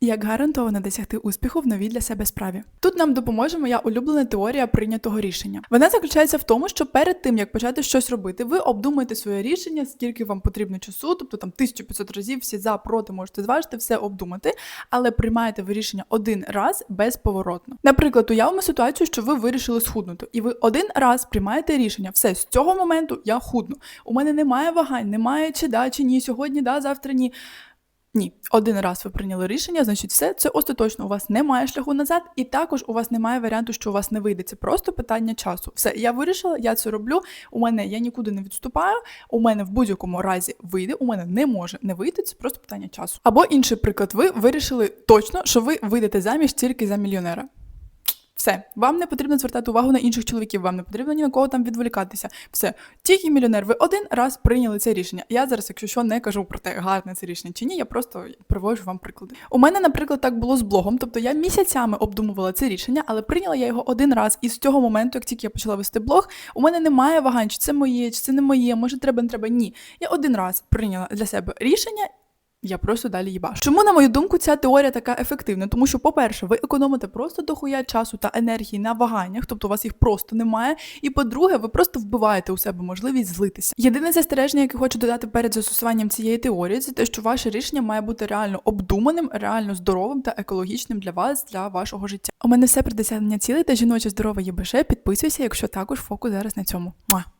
Як гарантовано досягти успіху в новій для себе справі. Тут нам допоможе моя улюблена теорія прийнятого рішення. Вона заключається в тому, що перед тим як почати щось робити, ви обдумаєте своє рішення, скільки вам потрібно часу, тобто там 1500 разів всі за проти можете зважити, все обдумати, але приймаєте ви рішення один раз безповоротно. Наприклад, уявимо ситуацію, що ви вирішили схуднути, і ви один раз приймаєте рішення. Все з цього моменту я худну. У мене немає вагань, немає чи да, чи ні, сьогодні да, завтра ні. Ні, один раз ви прийняли рішення, значить, все це остаточно. У вас немає шляху назад, і також у вас немає варіанту, що у вас не вийде. Це просто питання часу. Все, я вирішила, я це роблю. У мене я нікуди не відступаю. У мене в будь-якому разі вийде. У мене не може не вийти. Це просто питання часу. Або інший приклад, ви вирішили точно, що ви вийдете заміж тільки за мільйонера. Все, вам не потрібно звертати увагу на інших чоловіків, вам не потрібно ні на кого там відволікатися. Все, тільки мільйонер, ви один раз прийняли це рішення. Я зараз, якщо що, не кажу про те, гарне це рішення чи ні, я просто приводжу вам приклади. У мене, наприклад, так було з блогом, тобто я місяцями обдумувала це рішення, але прийняла я його один раз. І з цього моменту, як тільки я почала вести блог, у мене немає вагань, чи це моє, чи це не моє, може треба, не треба. Ні. Я один раз прийняла для себе рішення. Я просто далі їбашу. Чому, на мою думку, ця теорія така ефективна? Тому що, по-перше, ви економите просто дохуя часу та енергії на ваганнях, тобто у вас їх просто немає. І по-друге, ви просто вбиваєте у себе можливість злитися. Єдине застереження, яке хочу додати перед застосуванням цієї теорії, це те, що ваше рішення має бути реально обдуманим, реально здоровим та екологічним для вас, для вашого життя. У мене все про досягнення цілей та жіноче здорове ЄБШ. Підписуйся, якщо також фокус зараз на цьому. Муа.